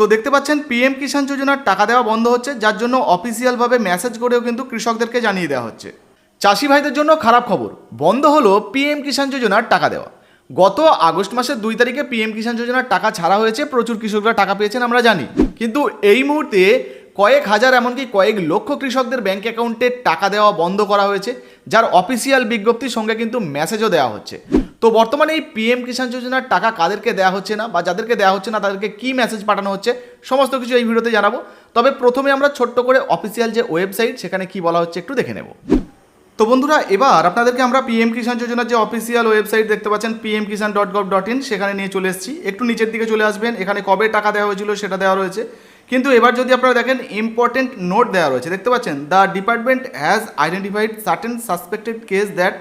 তো দেখতে পাচ্ছেন পিএম কিষাণ যোজনার টাকা দেওয়া বন্ধ হচ্ছে, যার জন্য অফিসিয়ালভাবে মেসেজ করেও কিন্তু কৃষকদেরকে জানিয়ে দেওয়া হচ্ছে। চাষি ভাইদের জন্য খারাপ খবর, বন্ধ হলো পিএম কিষাণ যোজনার টাকা দেওয়া। গত আগস্ট মাসের দুই তারিখে পিএম কিষাণ যোজনার টাকা ছাড়া হয়েছে, প্রচুর কৃষকরা টাকা পেয়েছেন আমরা জানি। কিন্তু এই মুহূর্তে কয়েক হাজার, এমনকি কয়েক লক্ষ কৃষকদের ব্যাংক অ্যাকাউন্টে টাকা দেওয়া বন্ধ করা হয়েছে। যার অফিসিয়াল বিজ্ঞপ্তির সঙ্গে কিন্তু মেসেজও দেওয়া হচ্ছে। তো বর্তমানে এই পিএম কিষাণ যোজনার টাকা কাদেরকে দেওয়া হচ্ছে না বা যাদেরকে দেওয়া হচ্ছে না, তাদেরকে কি মেসেজ পাঠানো হচ্ছে, সমস্ত কিছু এই ভিডিওতে জানাব। তবে প্রথমে আমরা ছোট্ট করে অফিসিয়াল যে ওয়েবসাইট সেখানে কি বলা হচ্ছে একটু দেখে নেব। তো বন্ধুরা, এবার আপনাদেরকে আমরা পিএম কিষাণ যোজনার যে অফিসিয়াল ওয়েবসাইট দেখতে পাচ্ছেন PM Kisan dot gov dot in সেখানে নিয়ে চলে এসেছি। একটু নিচের দিকে চলে আসবেন, এখানে কবে টাকা দেওয়া হয়েছিল সেটা দেওয়া রয়েছে। কিন্তু এবার যদি আপনারা দেখেন ইম্পর্টেন্ট নোট দেওয়া রয়েছে, দেখতে পাচ্ছেন? The department has identified certain suspected case that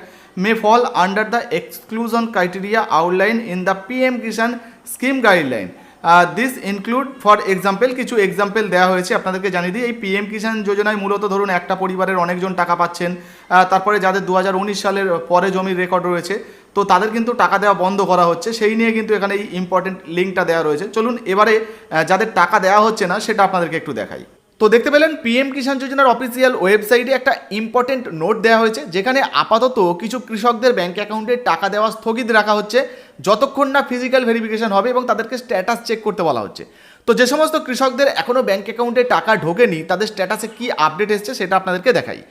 may fall under the exclusion criteria outline in the P M Kisan scheme guideline this include for example কিছু এক্সাম্পল দেওয়া হয়েছে। আপনাদেরকে জানিয়ে দিই, এই পিএম কিষাণ যোজনায় মূলত ধরুন একটা পরিবারের অনেকজন টাকা পাচ্ছেন। তারপরে যাদের দু হাজার উনিশ সালের পরে জমির রেকর্ড রয়েছে, তো তাদের কিন্তু টাকা দেওয়া বন্ধ করা হচ্ছে। সেই নিয়ে কিন্তু এখানে এই ইম্পর্টেন্ট লিঙ্কটা দেওয়া রয়েছে। চলুন এবারে যাদের টাকা দেওয়া হচ্ছে না, সেটা আপনাদেরকে একটু দেখাই। তো দেখতে পেলেন পিএম কিষাণ যোজনার অফিসিয়াল ওয়েবসাইটে একটা ইম্পর্টেন্ট নোট দেওয়া হয়েছে, যেখানে আপাতত কিছু কৃষকদের ব্যাঙ্ক অ্যাকাউন্টে টাকা দেওয়া স্থগিত রাখা হচ্ছে। যতক্ষণ না ফিজিক্যাল ভেরিফিকেশন হবে এবং তাদেরকে স্ট্যাটাস চেক করতে বলা হচ্ছে। তো যে সমস্ত কৃষকদের এখনও ব্যাঙ্ক অ্যাকাউন্টে টাকা ঢোকেনি, তাদের স্ট্যাটাসে কি আপডেট এসছে সেটা আপনাদেরকে দেখাই।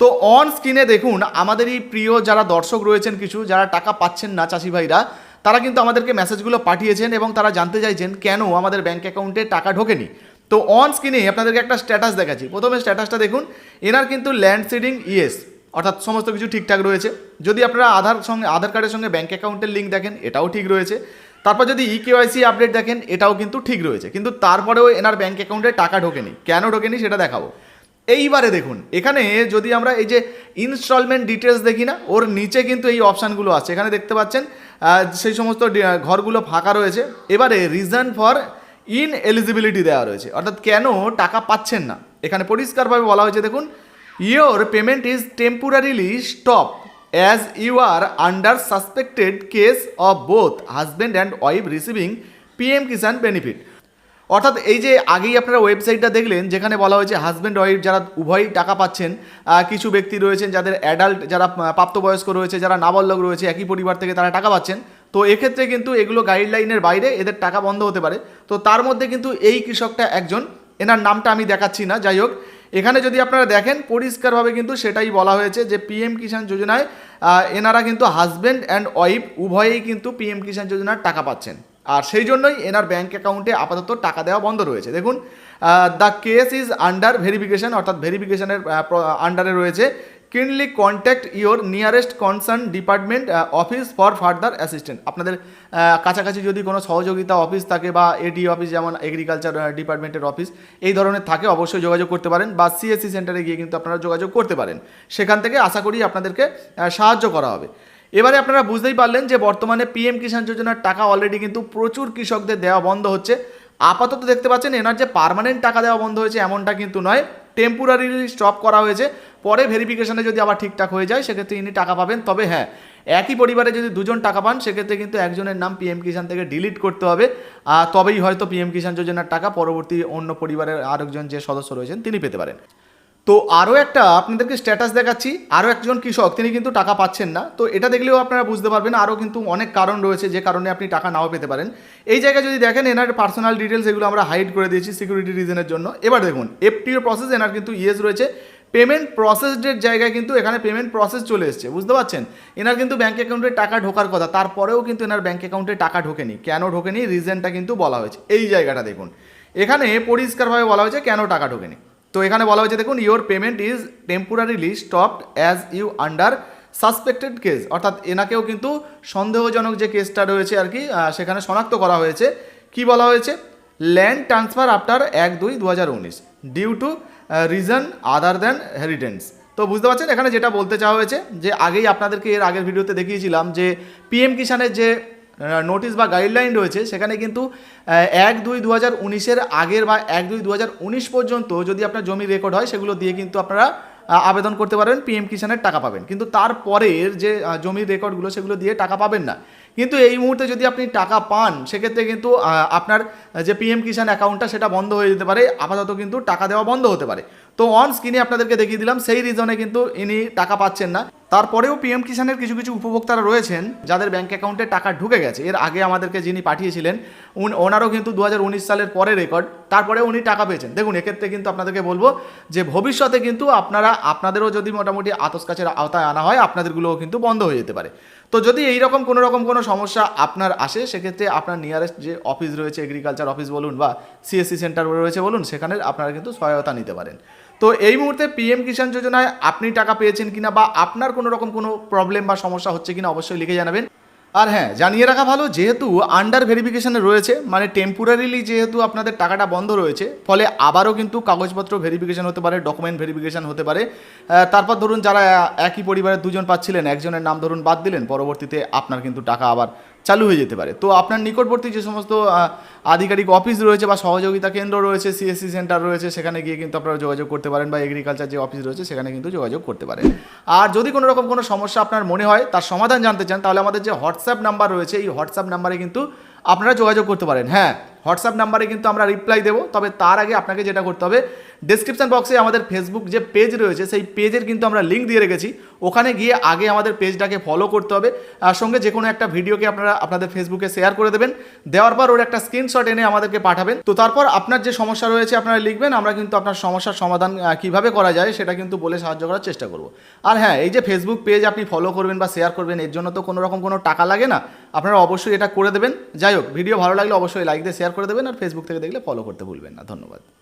তো অন স্ক্রিনে দেখুন, আমাদের এই প্রিয় যারা দর্শক রয়েছেন কিছু, যারা টাকা পাচ্ছেন না চাষি ভাইরা, তারা কিন্তু আমাদেরকে মেসেজগুলো পাঠিয়েছেন এবং তারা জানতে চাইছেন কেন আমাদের ব্যাঙ্ক অ্যাকাউন্টে টাকা ঢোকেনি। তো অন স্ক্রিনে আপনাদেরকে একটা স্ট্যাটাস দেখাচ্ছি। প্রথমে স্ট্যাটাসটা দেখুন, এনার কিন্তু ল্যান্ড সিডিং ইয়েস অর্থাৎ সমস্ত কিছু ঠিকঠাক রয়েছে। যদি আপনারা আধার সঙ্গে আধার কার্ডের সঙ্গে ব্যাঙ্ক অ্যাকাউন্টের লিঙ্ক দেখেন, এটাও ঠিক রয়েছে। তারপর যদি ই কেওয়াইসি আপডেট দেখেন, এটাও কিন্তু ঠিক রয়েছে। কিন্তু তারপরেও এনার ব্যাঙ্ক অ্যাকাউন্টে টাকা ঢোকেনি। কেন ঢোকেনি সেটা দেখাবো। এইবারে দেখুন, এখানে যদি আমরা এই যে ইনস্টলমেন্ট ডিটেলস দেখি না, ওর নিচে কিন্তু এই অপশানগুলো আছে। এখানে দেখতে পাচ্ছেন সেই সমস্ত ঘরগুলো ফাঁকা রয়েছে। এবারে রিজন ফর ইন এলিজিবিলিটি দেওয়া রয়েছে। অর্থাৎ কেন টাকা পাচ্ছেন না? এখানে পরিষ্কারভাবে বলা হয়েছে, দেখুন your payment is temporarily stop as you are under suspected case of both husband and wife receiving PM Kisan benefit অর্থাৎ এই যে আগেই আপনারা ওয়েবসাইটটা দেখলেন, যেখানে বলা হয়েছে হাজব্যান্ড ওয়াইফ যারা উভয়ই টাকা পাচ্ছেন কিছু ব্যক্তি রয়েছেন যাদের অ্যাডাল্ট যারা প্রাপ্তবয়স্ক রয়েছে, যারা নাবালক রয়েছে, একই পরিবার থেকে তারা টাকা পাচ্ছেন। তো এক্ষেত্রে কিন্তু এগুলো গাইডলাইনের বাইরে এদের টাকা বন্ধ হতে পারে। তো তার মধ্যে কিন্তু এই কৃষকটা একজন, এনার নামটা আমি দেখাচ্ছি না। যাই হোক এখানে যদি আপনারা দেখেন, পরিষ্কারভাবে কিন্তু সেটাই বলা হয়েছে যে পিএম কিষাণ যোজনায় এনারা কিন্তু হাজব্যান্ড অ্যান্ড ওয়াইফ উভয়েই কিন্তু পিএম কিষাণ যোজনার টাকা পাচ্ছেন। আর সেই জন্যই এনার ব্যাঙ্ক অ্যাকাউন্টে আপাতত টাকা দেওয়া বন্ধ রয়েছে। দেখুন the case is under verification অর্থাৎ ভেরিফিকেশানের আন্ডারে রয়েছে। Kindly contact your nearest concern department office for further assistant আপনাদের কাছাকাছি যদি কোনো সহযোগিতা অফিস থাকে বা এডি অফিস যেমন এগ্রিকালচার ডিপার্টমেন্টের অফিস এই ধরনের থাকে, অবশ্যই যোগাযোগ করতে পারেন বা সিএসসি সেন্টারে গিয়ে কিন্তু আপনারা যোগাযোগ করতে পারেন। সেখান থেকে আশা করি আপনাদেরকে সাহায্য করা হবে। এবারে আপনারা বুঝতেই পারলেন যে বর্তমানে পিএম কিষাণ যোজনার টাকা অলরেডি কিন্তু প্রচুর কৃষকদের দেওয়া বন্ধ হচ্ছে। আপাতত দেখতে পাচ্ছেন এনার যে পার্মানেন্ট টাকা দেওয়া বন্ধ হয়েছে এমনটা কিন্তু নয়। টেম্পোরারিলি স্টপ করা হয়েছে। পরে ভেরিফিকেশানে যদি আবার ঠিকঠাক হয়ে যায়, সেক্ষেত্রে ইনি টাকা পাবেন। তবে হ্যাঁ একই পরিবারে যদি দুজন টাকা পান, সেক্ষেত্রে কিন্তু একজনের নাম পিএম কিষাণ থেকে ডিলিট করতে হবে। আর তবেই হয়তো পিএম কিষাণ যোজনার টাকা পরবর্তী অন্য পরিবারের আরেকজন যে সদস্য রয়েছেন, তিনি পেতে পারেন। তো আরও একটা আপনাদেরকে স্ট্যাটাস দেখাচ্ছি। আরও একজন কৃষক, তিনি কিন্তু টাকা পাচ্ছেন না। তো এটা দেখলেও আপনারা বুঝতে পারবেন আরও কিন্তু অনেক কারণ রয়েছে যে কারণে আপনি টাকা নাও পেতে পারেন। এই জায়গায় যদি দেখেন, এনার পার্সোনাল ডিটেলস এগুলো আমরা হাইড করে দিয়েছি সিকিউরিটি রিজনের জন্য। এবার দেখুন এফটিও প্রসেস এনার কিন্তু ইয়েস রয়েছে। পেমেন্ট প্রসেসডের জায়গায় কিন্তু এখানে পেমেন্ট প্রসেস চলে এসছে, বুঝতে পারছেন? এনার কিন্তু ব্যাঙ্ক অ্যাকাউন্টে টাকা ঢোকার কথা, তারপরেও কিন্তু এনার ব্যাঙ্ক অ্যাকাউন্টে টাকা ঢোকেনি। কেন ঢোকেনি? রিজনটা কিন্তু বলা হয়েছে। এই জায়গাটা দেখুন। এখানে পরিষ্কারভাবে বলা হয়েছে কেন টাকা ঢোকেনি। তো এখানে বলা হয়েছে দেখুন your payment is temporarily stopped as you under suspected case অর্থাৎ এনাকেও কিন্তু সন্দেহজনক যে কেসটা রয়েছে আর কি সেখানে শনাক্ত করা হয়েছে। কি বলা হয়েছে? ল্যান্ড ট্রান্সফার আফটার এক দুই দু due to reason other than inheritance তো বুঝতে পারছেন? এখানে যেটা বলতে চাওয়া হয়েছে, যে আগেই আপনাদেরকে এর আগের ভিডিওতে দেখিয়েছিলাম যে পিএম কিষানের যে নোটিশ বা গাইডলাইন রয়েছে, সেখানে কিন্তু এক দুই দু হাজার উনিশের আগের বা এক দুই দু হাজার উনিশ পর্যন্ত যদি আপনার জমি রেকর্ড হয়, সেগুলো দিয়ে কিন্তু আপনারা আবেদন করতে পারবেন পিএম কিষানের টাকা পাবেন। কিন্তু তারপরের যে জমির রেকর্ডগুলো সেগুলো দিয়ে টাকা পাবেন না। কিন্তু এই মুহূর্তে যদি আপনি টাকা পান, সেক্ষেত্রে কিন্তু আপনার যে পিএম কিষাণ অ্যাকাউন্টটা সেটা বন্ধ হয়ে যেতে পারে, আপাতত কিন্তু টাকা দেওয়া বন্ধ হতে পারে। তো অন স্ক্রিনে আপনাদেরকে দেখিয়ে দিলাম, সেই রিজনে কিন্তু ইনি টাকা পাচ্ছেন না। তারপরেও পিএম কিষাণের কিছু কিছু উপভোক্তারা রয়েছেন যাদের ব্যাঙ্ক অ্যাকাউন্টে টাকা ঢুকে গেছে। এর আগে আমাদেরকে যিনি পাঠিয়েছিলেন ওনারও কিন্তু দু হাজার উনিশ সালের পরে রেকর্ড তারপরে উনি টাকা পেয়েছেন। দেখুন, এক্ষেত্রে কিন্তু আপনাদেরকে বলব যে ভবিষ্যতে কিন্তু আপনারা, আপনাদেরও যদি মোটামুটি আতস কাছের আওতায় আনা হয়, আপনাদেরগুলোও কিন্তু বন্ধ হয়ে যেতে পারে। তো যদি এই রকম কোনো রকম কোনো সমস্যা আপনার আসে, সেক্ষেত্রে আপনার নিয়ারেস্ট যে অফিস রয়েছে এগ্রিকালচার অফিস বলুন বা সিএসসি সেন্টার রয়েছে বলুন, সেখানে আপনারা কিন্তু সহায়তা নিতে পারেন। তো এই মুহূর্তে পিএম কিষাণ যোজনায় আপনি টাকা পেয়েছেন কিনা বা আপনার কোনো রকম কোনো প্রবলেম বা সমস্যা হচ্ছে কিনা অবশ্যই লিখে জানাবেন। আর হ্যাঁ জানিয়ে রাখা ভালো, যেহেতু আন্ডার ভেরিফিকেশনে রয়েছে মানে টেম্পোরারিলি যেহেতু আপনাদের টাকাটা বন্ধ রয়েছে, ফলে আবারও কিন্তু কাগজপত্র ভেরিফিকেশান হতে পারে ডকুমেন্ট ভেরিফিকেশন হতে পারে। তারপর ধরুন যারা একই পরিবারের দুজন পাচ্ছিলেন, একজনের নাম ধরুন বাদ দিলেন, পরবর্তীতে আপনার কিন্তু টাকা আবার চালু হয়ে যেতে পারে। তো আপনার নিকটবর্তী যে সমস্ত আধিকারিক অফিস রয়েছে বা সহযোগিতা কেন্দ্র রয়েছে সিএসসি সেন্টার রয়েছে, সেখানে গিয়ে কিন্তু আপনারা যোগাযোগ করতে পারেন বা এগ্রিকালচার যে অফিস রয়েছে, সেখানে কিন্তু যোগাযোগ করতে পারেন। আর যদি কোনো রকম কোনো সমস্যা আপনার মনে হয়, তার সমাধান জানতে চান, তাহলে আমাদের যে হোয়াটসঅ্যাপ নাম্বার রয়েছে, এই হোয়াটসঅ্যাপ নাম্বারে কিন্তু আপনারা যোগাযোগ করতে পারেন। হ্যাঁ হোয়াটসঅ্যাপ নাম্বারে কিন্তু আমরা রিপ্লাই দেবো। তবে তার আগে আপনাকে যেটা করতে হবে ডেসক্রিপশন বক্সে আমাদের ফেসবুক যে পেজ রয়েছে, সেই পেজের কিন্তু আমরা লিঙ্ক দিয়ে রেখেছি। ওখানে গিয়ে আগে আমাদের পেজটাকে ফলো করতে হবে। আর সঙ্গে যে কোনো একটা ভিডিওকে আপনারা আপনাদের ফেসবুকে শেয়ার করে দেবেন। দেওয়ার পর ওর একটা স্ক্রিনশট এনে আমাদেরকে পাঠাবেন। তো তারপর আপনার যে সমস্যা রয়েছে আপনারা লিখবেন, আমরা কিন্তু আপনার সমস্যার সমাধান কীভাবে করা যায় সেটা কিন্তু বলে সাহায্য করার চেষ্টা করব। আর হ্যাঁ এই যে ফেসবুক পেজ আপনি ফলো করবেন বা শেয়ার করবেন, এর জন্য তো কোনো রকম কোনো টাকা লাগে না। আপনারা অবশ্যই এটা করে দেবেন। যাই হোক ভিডিও ভালো লাগলে অবশ্যই লাইক দিয়ে শেয়ার করে দেবেন আর ফেসবুক থেকে দেখলে ফলো করতে ভুলবেন না। ধন্যবাদ।